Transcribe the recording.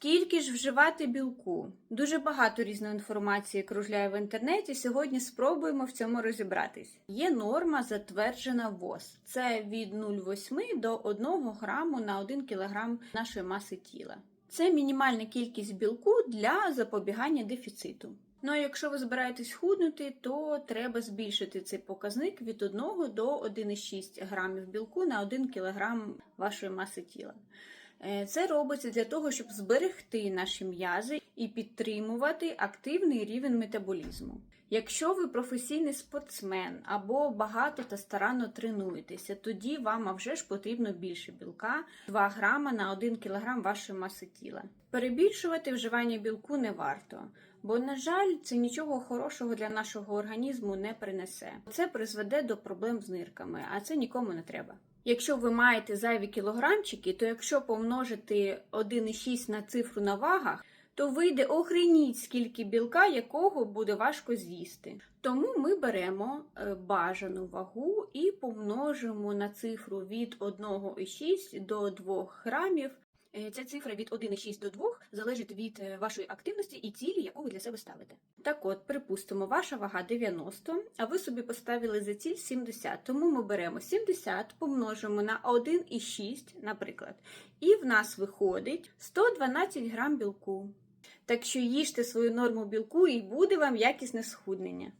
Скільки ж вживати білку? Дуже багато різної інформації кружляє в інтернеті. Сьогодні спробуємо в цьому розібратись. Є норма, затверджена ВОЗ. Це від 0,8 до 1 граму на 1 кг нашої маси тіла. Це мінімальна кількість білку для запобігання дефіциту. Ну а якщо ви збираєтесь худнути, то треба збільшити цей показник від 1 до 1,6 грамів білку на 1 кг вашої маси тіла. Е, Це робиться для того, щоб зберегти наші м'язи і підтримувати активний рівень метаболізму. Якщо ви професійний спортсмен або багато та старанно тренуєтеся, тоді вам а вже ж потрібно більше білка 2 грама на 1 кг вашої маси тіла. Перебільшувати вживання білку не варто, бо, на жаль, це нічого хорошого для нашого організму не принесе. Це призведе до проблем з нирками, а це нікому не треба. Якщо ви маєте зайві кілограмчики, то якщо помножити 1,6 на цифру на вагах, то вийде охреніть скільки білка, якого буде важко з'їсти. Тому ми беремо е, бажану вагу і помножимо на цифру від 1,6 до 2 грамів. Е, Ця цифра від 1,6 до 2 залежить від е, вашої активності і цілі, яку ви для себе ставите. Так от, припустимо, ваша вага 90, а ви собі поставили за ціль 70. Тому ми беремо 70, помножимо на 1,6, наприклад, і в нас виходить 112 грам білку. Так що їжте свою норму білку і буде вам якісне схуднення.